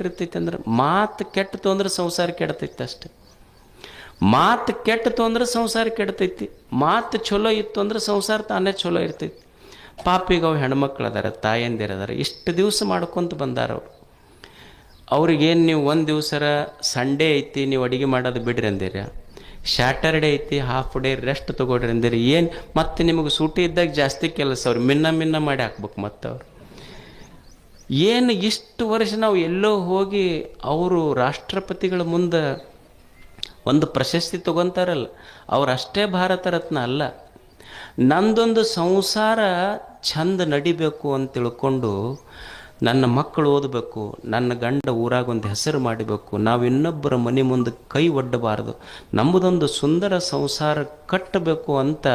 ಕೆಟ್ಟಿರ್ತೈತಿ ಅಂದ್ರೆ ಮಾತು ಕೆಟ್ಟತು ಅಂದ್ರೆ ಸಂಸಾರ ಕೆಡ್ತೈತೆ ಅಷ್ಟೆ. ಮಾತು ಕೆಟ್ಟತು ಅಂದ್ರೆ ಸಂಸಾರ ಕೆಡ್ತೈತಿ. ಮಾತು ಚಲೋ ಇತ್ತು ಅಂದ್ರೆ ಸಂಸಾರ ತಾನೇ ಚಲೋ ಇರ್ತೈತಿ. ಪಾಪಿಗೆ ಅವು ಹೆಣ್ಮಕ್ಳು ಅದಾರ ತಾಯಂದಿರು ಅದಾರ ಇಷ್ಟು ದಿವಸ ಮಾಡ್ಕೊತ ಬಂದಾರ ಅವ್ರು. ಅವ್ರಿಗೇನು ನೀವು ಒಂದು ದಿವಸರ ಸಂಡೇ ಐತಿ, ನೀವು ಅಡುಗೆ ಮಾಡೋದು ಬಿಡ್ರಿ ಅಂದಿರ. ಸ್ಯಾಟರ್ಡೇ ಐತಿ ಹಾಫ್ ಡೇ ರೆಸ್ಟ್ ತೊಗೊಡ್ರಿ ಅಂದಿರಿ. ಏನು ಮತ್ತೆ ನಿಮಗೆ ಸೂಟಿ ಇದ್ದಾಗ ಜಾಸ್ತಿ ಕೆಲಸ ಅವ್ರು. ಮಿನ್ನ ಮಿನ್ನ ಮಾಡಿ ಹಾಕ್ಬೇಕು ಮತ್ತೆ ಅವ್ರು ಏನು ಇಷ್ಟು ವರ್ಷ ನಾವು ಎಲ್ಲೋ ಹೋಗಿ ಅವರು ರಾಷ್ಟ್ರಪತಿಗಳ ಮುಂದೆ ಒಂದು ಪ್ರಶಸ್ತಿ ತಗೊಂತಾರಲ್ಲ ಅವರಷ್ಟೇ ಭಾರತ ರತ್ನ ಅಲ್ಲ. ನಂದೊಂದು ಸಂಸಾರ ಚಂದ ನಡಿಬೇಕು ಅಂತ ತಿಳ್ಕೊಂಡು ನನ್ನ ಮಕ್ಕಳು ಓದಬೇಕು, ನನ್ನ ಗಂಡ ಊರಾಗ ಒಂದು ಹೆಸರು ಮಾಡಬೇಕು, ನಾವು ಇನ್ನೊಬ್ಬರ ಮನೆ ಮುಂದೆ ಕೈ ಒಡ್ಡಬಾರ್ದು, ನಮ್ಮದೊಂದು ಸುಂದರ ಸಂಸಾರ ಕಟ್ಟಬೇಕು ಅಂತ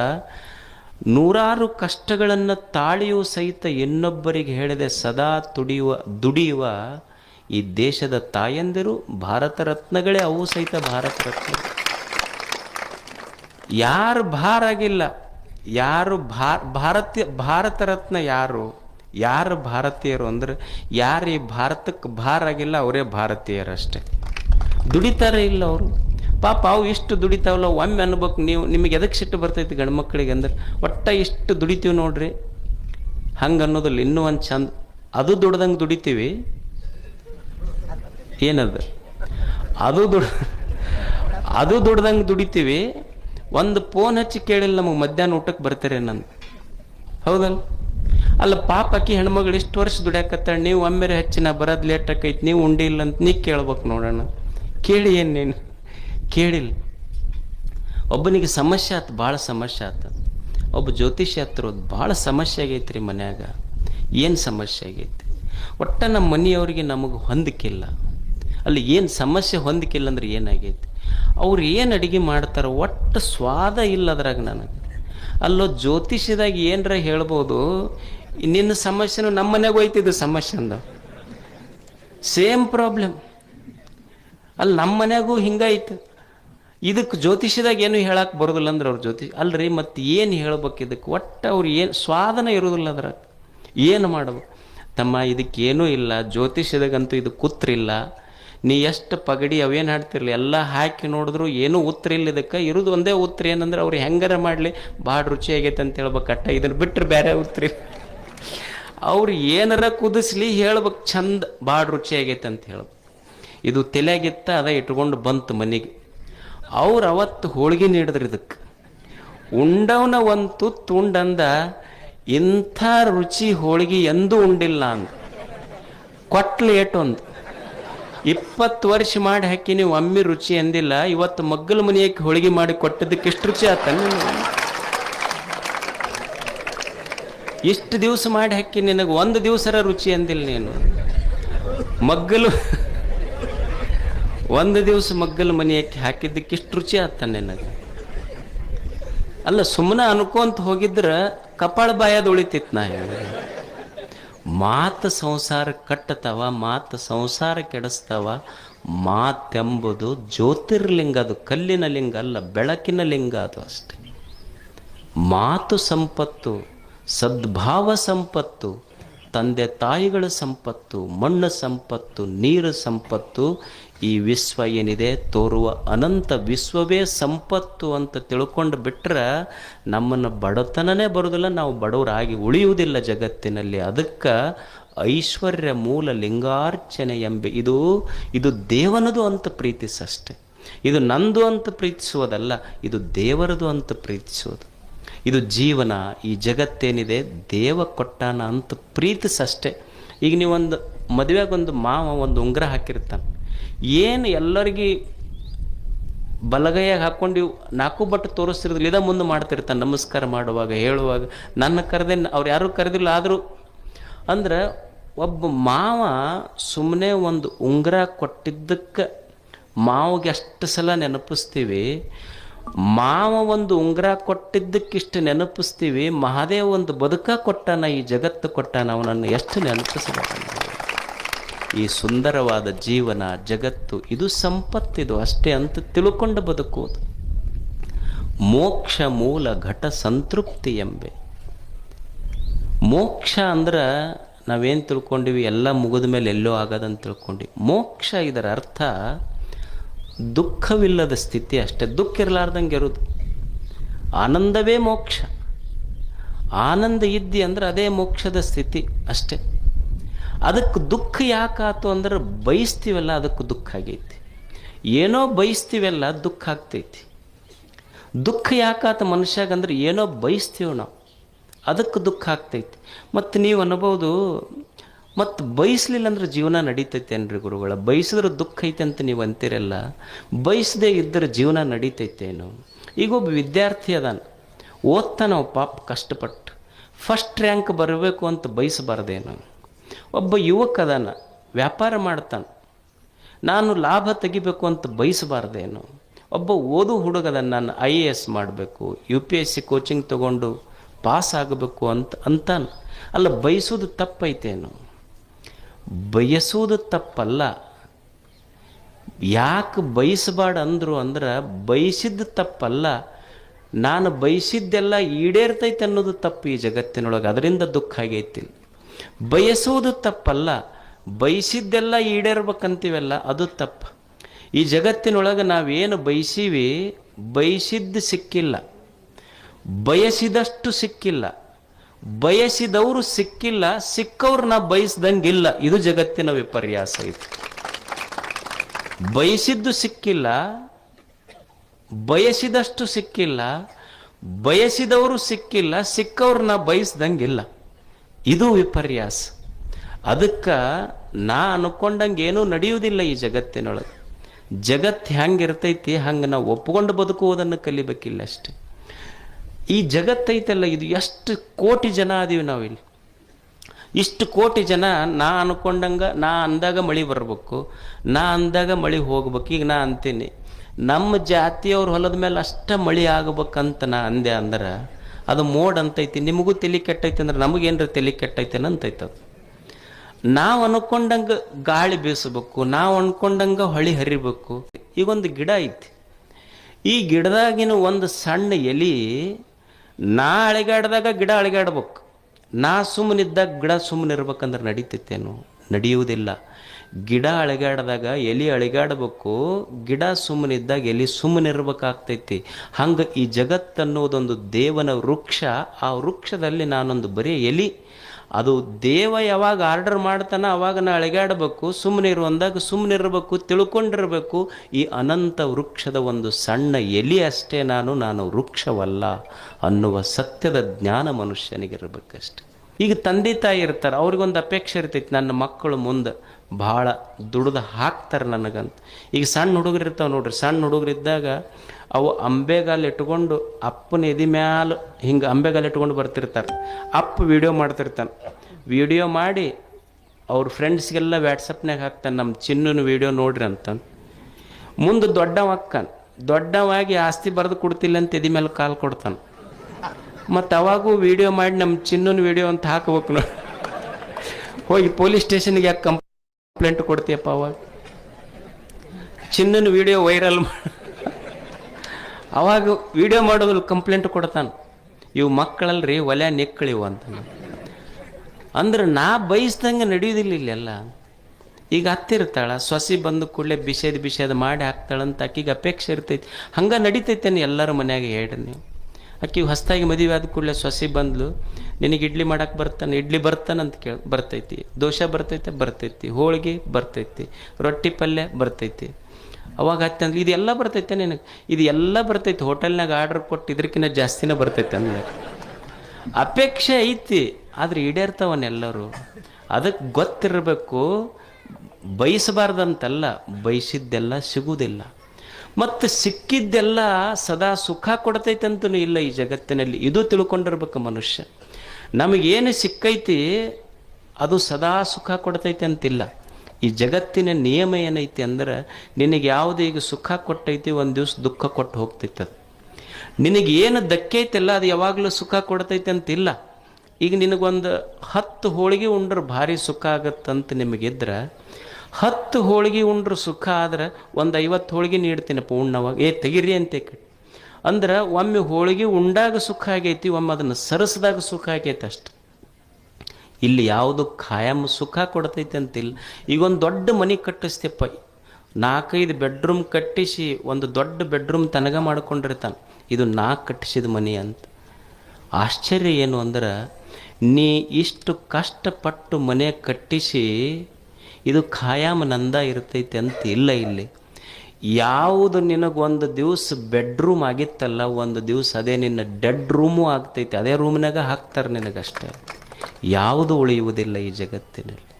ನೂರಾರು ಕಷ್ಟಗಳನ್ನು ತಾಳಿಯೂ ಸಹಿತ ಇನ್ನೊಬ್ಬರಿಗೆ ಹೇಳದೆ, ಸದಾ ತುಡಿಯುವ, ದುಡಿಯುವ ಈ ದೇಶದ ತಾಯಂದಿರು, ಭಾರತ ರತ್ನಗಳೇ, ಅವು ಸಹಿತ ಭಾರತ ರತ್ನ. ಯಾರು ಭಾರ ಆಗಿಲ್ಲ. ಯಾರು ಭಾರ ಭಾರತೀಯ, ಭಾರತ ರತ್ನ ಯಾರು? ಯಾರು ಭಾರತೀಯರು ಅಂದ್ರೆ, ಯಾರು ಈ ಭಾರತಕ್ಕೆ ಭಾರ ಆಗಿಲ್ಲ, ಅವರೇ ಭಾರತೀಯರಷ್ಟೇ. ದುಡಿತಾರೆ ಇಲ್ಲ ಅವರು. ಪಾಪ ಅವು ಇಷ್ಟು ದುಡಿತಾವಲ್ಲ, ಒಮ್ಮೆ ಅನ್ಬೇಕು ನೀವು, ನಿಮಗೆ ಎದಕ್ಕೆ ಸಿಟ್ಟು ಬರ್ತೈತಿ ಗಂಡು ಮಕ್ಕಳಿಗೆ ಅಂದ್ರೆ, ಒಟ್ಟ ಇಷ್ಟು ದುಡಿತೀವಿ ನೋಡ್ರಿ. ಹಂಗೆ ಅನ್ನೋದಿಲ್ಲ, ಇನ್ನೂ ಒಂದು ಚಂದ. ಅದು ದುಡ್ದಂಗೆ ದುಡಿತೀವಿ. ಏನದು? ಅದು ದುಡ್, ಅದು ದುಡ್ದಂಗೆ ದುಡಿತೀವಿ. ಒಂದು ಫೋನ್ ಹಚ್ಚಿ ಕೇಳಿಲ್ಲ ನಮಗೆ, ಮಧ್ಯಾಹ್ನ ಊಟಕ್ಕೆ ಬರ್ತಾರೆ ನಾನು. ಹೌದಲ್ಲ? ಅಲ್ಲ, ಪಾಪ ಅಕ್ಕಿ ಹೆಣ್ಮಗಳು ಇಷ್ಟು ವರ್ಷ ದುಡ್ಯಾಕತ್ತಾಳ, ನೀವು ಒಮ್ಮೆರೆ ಹಚ್ಚಿ ನಾ ಬರೋದು ಲೇಟ್ ಆಕೈತಿ, ನೀವು ಉಂಡಿಲ್ಲ ಅಂತ ನೀ ಕೇಳ್ಬೇಕು ನೋಡೋಣ ಕೇಳಿ ಏನು ನೀನು? ಕೇಳಿಲ್ಲ. ಒಬ್ಬನಿಗೆ ಸಮಸ್ಯೆ ಆತು, ಭಾಳ ಸಮಸ್ಯೆ ಆತು. ಒಬ್ಬ ಜ್ಯೋತಿಷಿ ಹತ್ರ ಭಾಳ ಸಮಸ್ಯೆ ಆಗೈತೆ ರೀ ಮನ್ಯಾಗ. ಏನು ಸಮಸ್ಯೆ ಆಗೈತಿ ಒಟ್ಟ ನಮ್ಮ ಮನೆಯವ್ರಿಗೆ ನಮಗೆ ಹೊಂದಿಕಿಲ್ಲ. ಅಲ್ಲಿ ಏನು ಸಮಸ್ಯೆ ಹೊಂದಿಕಿಲ್ಲ ಅಂದ್ರೆ ಏನಾಗೈತಿ ಅವ್ರು ಏನು ಅಡುಗೆ ಮಾಡ್ತಾರೆ ಒಟ್ಟು ಸ್ವಾದ ಇಲ್ಲ ಅದ್ರಾಗ ನನಗೆ. ಅಲ್ಲೋ ಜ್ಯೋತಿಷ್ಯದಾಗ ಏನರ ಹೇಳ್ಬೋದು, ನಿನ್ನ ಸಮಸ್ಯೆನೂ ನಮ್ಮ ಮನೆಗೆ ಹೋಯ್ತಿದ್ದು ಸಮಸ್ಯೆ ಅಂದ ಸೇಮ್ ಪ್ರಾಬ್ಲಮ್. ಅಲ್ಲಿ ನಮ್ಮ ಮನೆಗೂ ಹಿಂಗಾಯ್ತು ಇದಕ್ಕೆ ಜ್ಯೋತಿಷ್ಯದಾಗ ಏನು ಹೇಳಕ್ ಬರೋದಿಲ್ಲ ಅಂದ್ರೆ ಅವ್ರ ಜ್ಯೋತಿಷ್ ಅಲ್ರಿ, ಮತ್ತೆ ಏನು ಹೇಳ್ಬೇಕು ಇದಕ್ಕೆ? ಒಟ್ಟು ಅವ್ರು ಏನು ಸ್ವಾದನ ಇರೋದಿಲ್ಲ ಅದ್ರ ಏನು ಮಾಡ್ಬೇಕು? ತಮ್ಮ ಇದಕ್ಕೇನೂ ಇಲ್ಲ. ಜ್ಯೋತಿಷ್ಯದಾಗಂತೂ ಇದು ಕೂತ್ರಿಲ್ಲ. ನೀ ಎಷ್ಟು ಪಗಡಿ ಅವೇನು ಹಾಡ್ತಿರ್ಲಿ? ಎಲ್ಲ ಹಾಕಿ ನೋಡಿದ್ರು ಏನೂ ಉತ್ತರ ಇಲ್ಲ ಇದಕ್ಕೆ. ಇರೋದು ಒಂದೇ ಉತ್ತರ ಏನಂದ್ರೆ ಅವ್ರು ಹೆಂಗಾರ ಮಾಡಲಿ? ಭಾಳ ರುಚಿ ಆಗೈತೆ ಅಂತ ಹೇಳ್ಬೇಕು ಅಟ್ಟ. ಇದನ್ನು ಬಿಟ್ಟರೆ ಬೇರೆ ಉತ್ತರ. ಅವ್ರು ಏನಾರ ಕುದಿಸ್ಲಿ ಹೇಳ್ಬೇಕು ಚಂದ ಭಾಳ ರುಚಿ ಆಗೈತೆ ಅಂತ ಹೇಳ್ಬೇಕು. ಇದು ತಲೆಯಾಗಿತ್ತ ಅದ ಇಟ್ಕೊಂಡು ಬಂತು ಮನೆಗೆ. ಅವ್ರು ಅವತ್ತು ಹೋಳಿಗೆ ನೀಡಿದ್ರು ಇದಕ್ಕೆ. ಉಂಡವನ ಒಂದು ತುತ್ತು ಉಂಡಂದ ಇಂಥ ರುಚಿ ಹೋಳಿಗೆ ಎಂದೂ ಉಂಡಿಲ್ಲ ಅಂದ. ಕೊಟ್ಲು ಒಂದು. ಇಪ್ಪತ್ತು ವರ್ಷ ಮಾಡಿ ಹಾಕಿ ನೀವು ಒಮ್ಮೆ ರುಚಿ ಎಂದಿಲ್ಲ ಇವತ್ತು ಮಗ್ಗಲ ಮನೆಯಕ್ಕೆ ಹೋಳಿಗೆ ಮಾಡಿ ಕೊಟ್ಟದಕ್ಕೆ ಎಷ್ಟು ರುಚಿ ಆತ. ಇಷ್ಟು ದಿವಸ ಮಾಡಿ ಹಾಕಿ ನಿನಗೆ ಒಂದು ದಿವಸರ ರುಚಿ ಎಂದಿಲ್ಲ ನೀನು. ಮಗ್ಗಲು ಒಂದು ದಿವಸ ಮಗ್ಗಲ ಮನೆಯಕ್ಕೆ ಹಾಕಿದ್ದಕ್ಕೆ ಇಷ್ಟು ರುಚಿ ಆತ ನೆನಗೆ? ಅಲ್ಲ ಸುಮ್ಮನೆ ಅನ್ಕೊಂತ ಹೋಗಿದ್ರ ಕಪಾಳ ಬಾಯದ ಉಳಿತಿತ್ತು ನಾ ಹೇಳಿದ್ರೆ ಮಾತು ಸಂಸಾರ ಕಟ್ಟತವ, ಮಾತು ಸಂಸಾರ ಕೆಡಿಸ್ತಾವ, ಮಾತೆಂಬುದು ಜ್ಯೋತಿರ್ಲಿಂಗ ಅದು, ಕಲ್ಲಿನ ಲಿಂಗ ಅಲ್ಲ, ಬೆಳಕಿನ ಲಿಂಗ ಅದು ಅಷ್ಟೆ. ಮಾತು ಸಂಪತ್ತು, ಸದ್ಭಾವ ಸಂಪತ್ತು ತಂದೆ ತಾಯಿಗಳ ಸಂಪತ್ತು, ಮಣ್ಣು ಸಂಪತ್ತು, ನೀರು ಸಂಪತ್ತು, ಈ ವಿಶ್ವ ಏನಿದೆ? ತೋರುವ ಅನಂತ ವಿಶ್ವವೇ ಸಂಪತ್ತು ಅಂತ ತಿಳ್ಕೊಂಡು ಬಿಟ್ರೆ ನಮ್ಮನ್ನು ಬಡತನನೇ ಬರೋದಿಲ್ಲ, ನಾವು ಬಡವರಾಗಿ ಉಳಿಯುವುದಿಲ್ಲ ಜಗತ್ತಿನಲ್ಲಿ. ಅದಕ್ಕೆ ಐಶ್ವರ್ಯ ಮೂಲ ಲಿಂಗಾರ್ಚನೆ ಎಂಬ. ಇದು ಇದು ದೇವನದು ಅಂತ ಪ್ರೀತಿಸಷ್ಟೆ. ಇದು ನಂದು ಅಂತ ಪ್ರೀತಿಸುವುದಲ್ಲ, ಇದು ದೇವರದು ಅಂತ ಪ್ರೀತಿಸುವುದು. ಇದು ಜೀವನ, ಈ ಜಗತ್ತೇನಿದೆ, ದೇವ ಕೊಟ್ಟಾನ ಅಂತ ಪ್ರೀತಿಸಷ್ಟೆ. ಈಗ ನೀವೊಂದು ಮದುವೆಗೊಂದು ಮಾವ, ಒಂದು ಉಂಗುರ ಹಾಕಿರ್ತಾನೆ. ಏನು ಎಲ್ಲರಿಗೆ ಬಲಗೈಯಾಗಿ ಹಾಕ್ಕೊಂಡು ನಾಲ್ಕು ಬಟ್ಟು ತೋರಿಸ್ತಿರೋದಿಲ್ಲ ಇದ ಮುಂದೆ ಮಾಡ್ತಿರ್ತಾನೆ. ನಮಸ್ಕಾರ ಮಾಡುವಾಗ, ಹೇಳುವಾಗ. ನನ್ನ ಕರೆದೇ, ಅವ್ರು ಯಾರೂ ಕರೆದಿಲ್ಲ, ಆದರೂ. ಅಂದ್ರೆ ಒಬ್ಬ ಮಾವ ಸುಮ್ಮನೆ ಒಂದು ಉಂಗುರ ಕೊಟ್ಟಿದ್ದಕ್ಕೆ ಮಾವಿಗೆ ಅಷ್ಟು ಸಲ ನೆನಪಿಸ್ತೀವಿ. ಮಾವ ಒಂದು ಉಂಗ್ರ ಕೊಟ್ಟಿದ್ದಕ್ಕಿಷ್ಟು ನೆನಪಿಸ್ತೀವಿ, ಮಹಾದೇವ ಒಂದು ಬದುಕ ಕೊಟ್ಟಾನ, ಈ ಜಗತ್ತು ಕೊಟ್ಟಾನ, ಅವನನ್ನು ಎಷ್ಟು ನೆನಪಿಸಬೇಕು ಈ ಸುಂದರವಾದ ಜೀವನ, ಜಗತ್ತು, ಇದು ಸಂಪತ್ತಿದು ಅಷ್ಟೇ ಅಂತ ತಿಳ್ಕೊಂಡು ಬದುಕುವುದು. ಮೋಕ್ಷ ಮೂಲ ಘಟ ಸಂತೃಪ್ತಿ ಎಂಬೆ. ಮೋಕ್ಷ ಅಂದ್ರೆ ನಾವೇನು ತಿಳ್ಕೊಂಡಿವಿ, ಎಲ್ಲ ಮುಗಿದ ಮೇಲೆ ಎಲ್ಲೋ ಆಗದಂತ ತಿಳ್ಕೊಂಡ್ವಿ. ಮೋಕ್ಷ ಇದರ ಅರ್ಥ ದುಃಖವಿಲ್ಲದ ಸ್ಥಿತಿ ಅಷ್ಟೇ. ದುಃಖ ಇರಲಾರ್ದಂಗೆ ಇರೋದು ಆನಂದವೇ ಮೋಕ್ಷ. ಆನಂದ ಇದ್ದಿ ಅಂದ್ರೆ ಅದೇ ಮೋಕ್ಷದ ಸ್ಥಿತಿ ಅಷ್ಟೇ. ಅದಕ್ಕೆ ದುಃಖ ಯಾಕಾತು ಅಂದ್ರೆ ಬಯಸ್ತೀವಲ್ಲ, ಅದಕ್ಕೆ ದುಃಖ ಆಗೈತಿ. ಏನೋ ಬಯಸ್ತೀವಲ್ಲ, ದುಃಖ ಆಗ್ತೈತಿ. ದುಃಖ ಯಾಕಾತ ಮನುಷ್ಯಾಗಂದ್ರೆ ಏನೋ ಬಯಸ್ತೀವಿ ನಾವು. ಅದಕ್ಕೆ ದುಃಖ ಆಗ್ತೈತಿ. ಮತ್ತು ನೀವು ಅನ್ಬೋದು ಮತ್ತು ಬಯಸ್ಲಿಲ್ಲ ಅಂದ್ರೆ ಜೀವನ ನಡೀತೈತೆ ಏನ್ರಿ ಗುರುಗಳ? ಬಯಸಿದ್ರೆ ದುಃಖ ಐತೆ ಅಂತ ನೀವು ಅಂತೀರಲ್ಲ? ಬಯಸದೇ ಇದ್ದರೆ ಜೀವನ ನಡೀತೈತೇನು ಈಗ ಒಬ್ಬ ವಿದ್ಯಾರ್ಥಿ ಅದಾನ. ಓದ್ತಾನವ ಪಾಪ ಕಷ್ಟಪಟ್ಟು. ಫಸ್ಟ್ ರ್ಯಾಂಕ್ ಬರಬೇಕು ಅಂತ ಬಯಸಬಾರ್ದೇನು ಒಬ್ಬ ಯುವಕ ಅದಾನ, ವ್ಯಾಪಾರ ಮಾಡ್ತಾನೆ. ನಾನು ಲಾಭ ತೆಗಿಬೇಕು ಅಂತ ಬಯಸಬಾರ್ದೇನು ಒಬ್ಬ ಓದು ಹುಡುಗದ ನಾನು ಐ ಎ ಎಸ್ ಮಾಡಬೇಕು, U P S C coaching ತಗೊಂಡು ಪಾಸ್ ಆಗಬೇಕು ಅಂತ ಅಂತಾನೆ. ಅಲ್ಲ ಬಯಸೋದು ತಪ್ಪೈತೇನು? ಬಯಸೋದು ತಪ್ಪಲ್ಲ ಯಾಕೆ ಬಯಸಬಾರ್ದು ಅಂದರು ಅಂದ್ರೆ ಬಯಸಿದ್ದು ತಪ್ಪಲ್ಲ ನಾನು ಬಯಸಿದ್ದೆಲ್ಲ ಈಡೇರ್ತೈತೆ ಅನ್ನೋದು ತಪ್ಪು ಈ ಜಗತ್ತಿನೊಳಗೆ, ಅದರಿಂದ ದುಃಖ ಆಗೈತಿ. ಬಯಸೋದು ತಪ್ಪಲ್ಲ ಬಯಸಿದ್ದೆಲ್ಲ ಈಡೇರ್ಬೇಕಂತೀವಲ್ಲ, ಅದು ತಪ್ಪು. ಈ ಜಗತ್ತಿನೊಳಗೆ ನಾವೇನು ಬಯಸೀವಿ? ಬಯಸಿದ್ದು ಸಿಕ್ಕಿಲ್ಲ. ಬಯಸಿದಷ್ಟು ಸಿಕ್ಕಿಲ್ಲ. ಬಯಸಿದವರು ಸಿಕ್ಕಿಲ್ಲ, ಸಿಕ್ಕವ್ರನ್ನ ಬಯಸ್ದಂಗಿಲ್ಲ. ಇದು ಜಗತ್ತಿನ ವಿಪರ್ಯಾಸ ಇದು. ಬಯಸಿದ್ದು ಸಿಕ್ಕಿಲ್ಲ, ಬಯಸಿದಷ್ಟು ಸಿಕ್ಕಿಲ್ಲ, ಬಯಸಿದವರು ಸಿಕ್ಕಿಲ್ಲ, ಸಿಕ್ಕವ್ರನ್ನ ಬಯಸ್ದಂಗಿಲ್ಲ. ಇದು ವಿಪರ್ಯಾಸ. ಅದಕ್ಕೆ ನಾ ಅನ್ಕೊಂಡಂಗೆ ಏನೂ ನಡೆಯುವುದಿಲ್ಲ ಈ ಜಗತ್ತಿನೊಳಗೆ. ಜಗತ್ತು ಹೆಂಗಿರ್ತೈತಿ, ಹಂಗೆ ನಾವು ಒಪ್ಕೊಂಡು ಬದುಕುವುದನ್ನು ಕಲಿಬೇಕಿಲ್ಲ ಅಷ್ಟೆ. ಈ ಜಗತ್ತೈತಲ್ಲ ಇದು ಎಷ್ಟು ಕೋಟಿ ಜನ ಅದೀವಿ ನಾವಿಲ್ಲಿ. ಇಷ್ಟು ಕೋಟಿ ಜನ ನಾ ಅನ್ಕೊಂಡಂಗ, ನಾ ಅಂದಾಗ ಮಳೆ ಬರ್ಬೇಕು, ನಾ ಅಂದಾಗ ಮಳೆ ಹೋಗ್ಬೇಕು, ಈಗ ನಾ ಅಂತೀನಿ. ನಮ್ಮ ಜಾತಿಯವ್ರ ಹೊಲದ ಮೇಲೆ ಅಷ್ಟ ಮಳೆ ಆಗ್ಬೇಕಂತ ನಾ ಅಂದೆ ಅಂದ್ರೆ, ಅದು ಮೋಡ್ ಅಂತೈತಿ. ನಿಮಗೂ ತಲೆ ಕೆಟ್ಟೈತಿ ಅಂದ್ರೆ ನಮಗೇನ್ರ ತಲೆ ಕೆಟ್ಟೈತೇನ ಅಂತೈತ ನಾವು ಅನ್ಕೊಂಡಂಗೆ ಗಾಳಿ ಬೀಸಬೇಕು, ನಾವು ಅನ್ಕೊಂಡಂಗೆ ಹೊಳಿ ಹರಿಬೇಕು. ಈಗೊಂದು ಗಿಡ ಐತಿ. ಈ ಗಿಡದಾಗಿನ ಒಂದು ಸಣ್ಣ ಎಲಿ ನಾ ಅಳಿಗಾಡ್ದಾಗ ಗಿಡ ಅಳಿಗಾಡ್ಬೇಕು. ನಾ ಸುಮ್ಮನಿದ್ದಾಗ ಗಿಡ ಸುಮ್ಮನೆ ಇರ್ಬೇಕಂದ್ರೆ ನಡೀತೈತೇನು? ನಡೆಯುವುದಿಲ್ಲ. ಗಿಡ ಅಳಿಗಾಡ್ದಾಗ ಎಲಿ ಅಳಿಗಾಡ್ಬೇಕು, ಗಿಡ ಸುಮ್ಮನಿದ್ದಾಗ ಎಲಿ ಸುಮ್ಮನೆ ಇರ್ಬೇಕಾಗ್ತೈತಿ ಹಂಗೆ ಈ ಜಗತ್ತನ್ನೋದೊಂದು ದೇವನ ವೃಕ್ಷ, ಆ ವೃಕ್ಷದಲ್ಲಿ ನಾನೊಂದು ಬರೀ ಎಲಿ ಅದು ದೇವ ಯಾವಾಗ ಆರ್ಡರ್ ಮಾಡ್ತಾನೆ ಅವಾಗ ನಾ ಅಳಿಗಾಡಬೇಕು ಸುಮ್ಮನೆ ಇರು ಅಂದಾಗ ಸುಮ್ಮನೆ ಇರಬೇಕು, ತಿಳ್ಕೊಂಡಿರಬೇಕು. ಈ ಅನಂತ ವೃಕ್ಷದ ಒಂದು ಸಣ್ಣ ಎಲಿ ಅಷ್ಟೇ ನಾನು ನಾನು ವೃಕ್ಷವಲ್ಲ ಅನ್ನುವ ಸತ್ಯದ ಜ್ಞಾನ ಮನುಷ್ಯನಿಗಿರ್ಬೇಕಷ್ಟೆ. ಈಗ ತಂದೆ ತಾಯಿ ಇರ್ತಾರೆ, ಅವ್ರಿಗೊಂದು ಅಪೇಕ್ಷೆ ಇರ್ತೈತಿ, ನನ್ನ ಮಕ್ಕಳು ಮುಂದೆ ಭಾಳ ದುಡ್ದು ಹಾಕ್ತಾರೆ ನನಗಂತ. ಈಗ ಸಣ್ಣ ಹುಡುಗರು ಇರ್ತಾವೆ ನೋಡ್ರಿ, ಸಣ್ಣ ಹುಡುಗರಿದ್ದಾಗ ಅವು ಅಂಬೆಗಾಲ್ ಇಟ್ಕೊಂಡು ಅಪ್ಪನ ಎದಿ ಮ್ಯಾಲ ಹಿಂಗೆ ಅಂಬೆಗಾಲ್ ಇಟ್ಕೊಂಡು ಬರ್ತಿರ್ತಾರೆ. ಅಪ್ಪ ವಿಡಿಯೋ ಮಾಡ್ತಿರ್ತಾನೆ. ವಿಡಿಯೋ ಮಾಡಿ ಅವ್ರ ಫ್ರೆಂಡ್ಸ್ಗೆಲ್ಲ ವ್ಯಾಟ್ಸಪ್ನಾಗ ಹಾಕ್ತಾನೆ ನಮ್ಮ ಚಿನ್ನನ ವಿಡಿಯೋ ನೋಡ್ರಿ ಅಂತ ಮುಂದೆ ದೊಡ್ಡವ ದೊಡ್ಡವಾಗಿ ಆಸ್ತಿ ಬರೆದು ಕೊಡ್ತಿಲ್ಲ ಅಂತ ಎದಿ ಮೇಲೆ ಕಾಲು ಕೊಡ್ತಾನೆ. ಮತ್ತು ಅವಾಗೂ ವೀಡಿಯೋ ಮಾಡಿ ನಮ್ಮ ಚಿನ್ನನ ವೀಡಿಯೋ ಅಂತ ಹಾಕಬೇಕು ನೋಡಿ. ಹೋಗಿ ಪೊಲೀಸ್ ಸ್ಟೇಷನ್ಗೆ ಯಾಕೆ ಕಂಪ್ಲೇಂಟ್ ಕೊಡ್ತೀಯಪ್ಪ ಅವಾಗ? ಚಿನ್ನನ ವೀಡಿಯೋ ವೈರಲ್ ಅವಾಗ ವಿಡಿಯೋ ಮಾಡೋದ್ರಲ್ಲಿ ಕಂಪ್ಲೇಂಟ್ ಕೊಡ್ತಾನೆ. ಇವು ಮಕ್ಕಳಲ್ರಿ ಒಲೆ ನೆಕ್ಕಳಿವು ಅಂತ ಅಂದ್ರೆ ನಾ ಬಯಸ್ದಂಗೆ ನಡೆಯೋದಿಲ್ಲ ಇಲ್ಲೆಲ್ಲ ಈಗ ಹತ್ತಿರ್ತಾಳ, ಸೊಸಿ ಬಂದ ಕೂಡಲೇ ಬಿಸೇದ್ ಬಿಸೇದ್ ಮಾಡಿ ಹಾಕ್ತಾಳಂತ ಆಕಿಗೆ ಅಪೇಕ್ಷೆ ಇರ್ತೈತಿ. ಹಂಗೆ ನಡಿತೈತೇನೆ ಎಲ್ಲರ ಮನ್ಯಾಗ ಹೇಳ್ರಿ ನೀವು. ಆಕಿ ಹೊಸ್ತಾಗಿ ಮದುವೆ ಆದ ಕೂಡಲೇ ಸೊಸಿ ಬಂದ್ಲು, ನಿನಗೆ ಇಡ್ಲಿ ಮಾಡಕ್ಕೆ ಬರ್ತಾನೆ, ಇಡ್ಲಿ ಬರ್ತಾನಂತ ಕೇಳಿ, ಬರ್ತೈತಿ. ದೋಸೆ ಬರ್ತೈತೆ, ಬರ್ತೈತಿ. ಹೋಳಿಗೆ ಬರ್ತೈತಿ. ರೊಟ್ಟಿ ಪಲ್ಯ ಬರ್ತೈತಿ. ಅವಾಗ ಹತ್ತಂದ್ರೆ ಇದೆಲ್ಲ ಬರ್ತೈತೆ ನಿನಗೆ? ಇದು ಎಲ್ಲ ಬರ್ತೈತಿ. ಹೋಟೆಲ್ನಾಗ ಆರ್ಡರ್ ಕೊಟ್ಟು ಇದಕ್ಕಿಂತ ಜಾಸ್ತಿನೇ ಬರ್ತೈತೆ ಅಂದ್ರೆ ಅಪೇಕ್ಷೆ ಐತಿ, ಆದ್ರೆ ಈಡೇರ್ತಾವನ್ನೆಲ್ಲರೂ ಅದಕ್ಕೆ ಗೊತ್ತಿರಬೇಕು, ಬಯಸಬಾರ್ದಂತಲ್ಲ, ಬಯಸಿದ್ದೆಲ್ಲ ಸಿಗುವುದಿಲ್ಲ. ಮತ್ತು ಸಿಕ್ಕಿದ್ದೆಲ್ಲ ಸದಾ ಸುಖ ಕೊಡ್ತೈತಂತೂ ಇಲ್ಲ ಈ ಜಗತ್ತಿನಲ್ಲಿ. ಇದು ತಿಳ್ಕೊಂಡಿರ್ಬೇಕು ಮನುಷ್ಯ. ನಮಗೇನು ಸಿಕ್ಕೈತಿ, ಅದು ಸದಾ ಸುಖ ಕೊಡ್ತೈತೆ ಅಂತಿಲ್ಲ ಈ ಜಗತ್ತಿನ ನಿಯಮ ಏನೈತಿ ಅಂದ್ರೆ, ನಿನಗೆ ಯಾವುದು ಈಗ ಸುಖ ಕೊಟ್ಟೈತಿ, ಒಂದು ದಿವಸ ದುಃಖ ಕೊಟ್ಟು ಹೋಗ್ತೈತೆ ಅದು. ನಿನಗೆ ಏನು ದಕ್ಕೈತಿಲ್ಲ, ಅದು ಯಾವಾಗಲೂ ಸುಖ ಕೊಡ್ತೈತೆ ಅಂತಿಲ್ಲ ಈಗ ನಿನಗೊಂದು ಹತ್ತು ಹೋಳಿಗೆ ಉಂಡ್ರೆ ಭಾರಿ ಸುಖ ಆಗತ್ತಂತ ನಿಮಗಿದ್ರೆ ಹತ್ತು ಹೋಳಿಗೆ ಉಂಡ್ರೆ ಸುಖ ಆದ್ರೆ ಒಂದು ಐವತ್ತು ಹೋಳಿಗೆ ನೀಡ್ತೀನಪ್ಪ ಉಣ್ಣವಾಗ. ಏ, ತೆಗಿರಿ ಅಂತ ಅಂದ್ರೆ ಒಮ್ಮೆ ಹೋಳಿಗೆ ಉಂಡಾಗ ಸುಖ ಆಗೈತಿ, ಒಮ್ಮೆ ಅದನ್ನು ಸರಸದಾಗ ಸುಖ ಆಗೈತೆ ಅಷ್ಟು. ಇಲ್ಲಿ ಯಾವುದು ಖಾಯಂ ಸುಖ ಕೊಡ್ತೈತೆ ಅಂತಿಲ್ಲ. ಈಗ ಒಂದು ದೊಡ್ಡ ಮನೆ ಕಟ್ಟಿಸ್ತೇಪ್ಪ ನಾಲ್ಕೈದು ಬೆಡ್ರೂಮ್ ಕಟ್ಟಿಸಿ ಒಂದು ದೊಡ್ಡ ಬೆಡ್ರೂಮ್ ತನಗ ಮಾಡ್ಕೊಂಡಿರ್ತಾನೆ. ಇದು ನಾ ಕಟ್ಟಿಸಿದ ಮನೆ ಅಂತ. ಆಶ್ಚರ್ಯ ಏನು ಅಂದ್ರೆ, ನೀ ಇಷ್ಟು ಕಷ್ಟಪಟ್ಟು ಮನೆ ಕಟ್ಟಿಸಿ ಇದು ಖಾಯಾಮ ನಂದ ಇರ್ತೈತೆ ಅಂತ ಇಲ್ಲ ಇಲ್ಲಿ. ಯಾವುದು ನಿನಗೊಂದು ದಿವಸ ಬೆಡ್ರೂಮ್ ಆಗಿತ್ತಲ್ಲ, ಒಂದು ದಿವಸ ಅದೇ ನಿನ್ನ ಡೆಡ್ ರೂಮು ಆಗ್ತೈತೆ. ಅದೇ ರೂಮ್ನಾಗ ಹಾಕ್ತಾರೆ ನಿನಗಷ್ಟೇ. ಯಾವುದು ಉಳಿಯುವುದಿಲ್ಲ ಈ ಜಗತ್ತಿನಲ್ಲಿ.